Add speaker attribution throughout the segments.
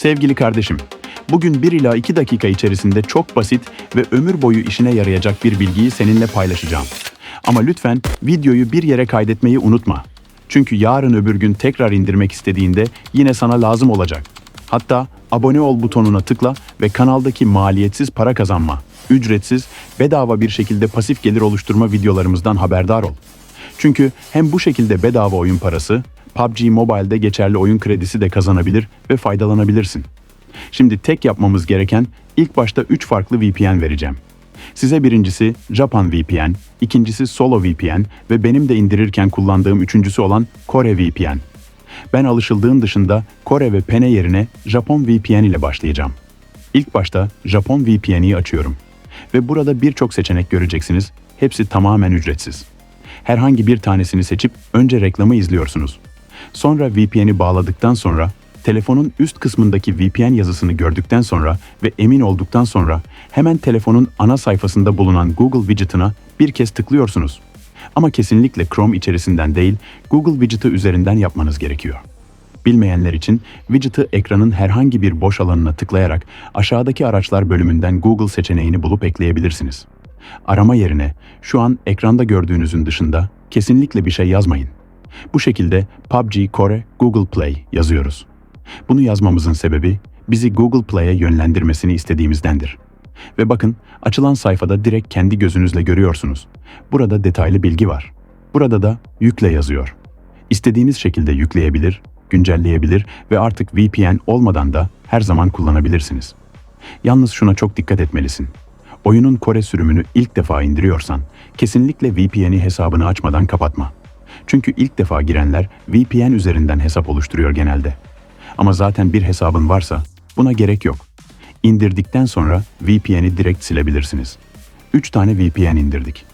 Speaker 1: Sevgili kardeşim, bugün 1 ila 2 dakika içerisinde çok basit ve ömür boyu işine yarayacak bir bilgiyi seninle paylaşacağım. Ama lütfen videoyu bir yere kaydetmeyi unutma. Çünkü yarın öbür gün tekrar indirmek istediğinde yine sana lazım olacak. Hatta abone ol butonuna tıkla ve kanaldaki maliyetsiz para kazanma, ücretsiz, bedava bir şekilde pasif gelir oluşturma videolarımızdan haberdar ol. Çünkü hem bu şekilde bedava oyun parası, PUBG Mobile'de geçerli oyun kredisi de kazanabilir ve faydalanabilirsin. Şimdi tek yapmamız gereken ilk başta 3 farklı VPN vereceğim. Size birincisi Japan VPN, ikincisi Solo VPN ve benim de indirirken kullandığım üçüncüsü olan Kore VPN. Ben alışıldığın dışında Kore ve Pene yerine Japon VPN ile başlayacağım. İlk başta Japon VPN'i açıyorum. Ve burada birçok seçenek göreceksiniz. Hepsi tamamen ücretsiz. Herhangi bir tanesini seçip önce reklamı izliyorsunuz. Sonra VPN'i bağladıktan sonra telefonun üst kısmındaki VPN yazısını gördükten sonra ve emin olduktan sonra hemen telefonun ana sayfasında bulunan Google widget'ına bir kez tıklıyorsunuz. Ama kesinlikle Chrome içerisinden değil, Google widget'ı üzerinden yapmanız gerekiyor. Bilmeyenler için widget'ı ekranın herhangi bir boş alanına tıklayarak aşağıdaki araçlar bölümünden Google seçeneğini bulup ekleyebilirsiniz. Arama yerine şu an ekranda gördüğünüzün dışında kesinlikle bir şey yazmayın. Bu şekilde PUBG Kore Google Play yazıyoruz. Bunu yazmamızın sebebi bizi Google Play'e yönlendirmesini istediğimizdendir. Ve bakın açılan sayfada direkt kendi gözünüzle görüyorsunuz. Burada detaylı bilgi var. Burada da yükle yazıyor. İstediğiniz şekilde yükleyebilir, güncelleyebilir ve artık VPN olmadan da her zaman kullanabilirsiniz. Yalnız şuna çok dikkat etmelisin. Oyunun Kore sürümünü ilk defa indiriyorsan kesinlikle VPN'i hesabını açmadan kapatma. Çünkü ilk defa girenler VPN üzerinden hesap oluşturuyor genelde. Ama zaten bir hesabın varsa buna gerek yok. İndirdikten sonra VPN'i direkt silebilirsiniz. 3 tane VPN indirdik.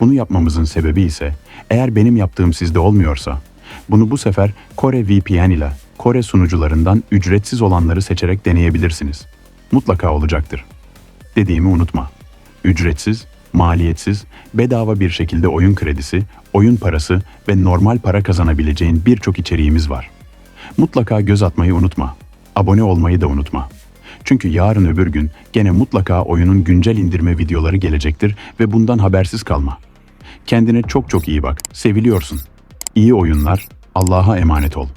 Speaker 1: Bunu yapmamızın sebebi ise eğer benim yaptığım sizde olmuyorsa bunu bu sefer Kore VPN ile Kore sunucularından ücretsiz olanları seçerek deneyebilirsiniz. Mutlaka olacaktır. Dediğimi unutma. Ücretsiz, maliyetsiz, bedava bir şekilde oyun kredisi, oyun parası ve normal para kazanabileceğin birçok içeriğimiz var. Mutlaka göz atmayı unutma. Abone olmayı da unutma. Çünkü yarın öbür gün gene mutlaka oyunun güncel indirme videoları gelecektir ve bundan habersiz kalma. Kendine çok çok iyi bak. Seviliyorsun. İyi oyunlar. Allah'a emanet ol.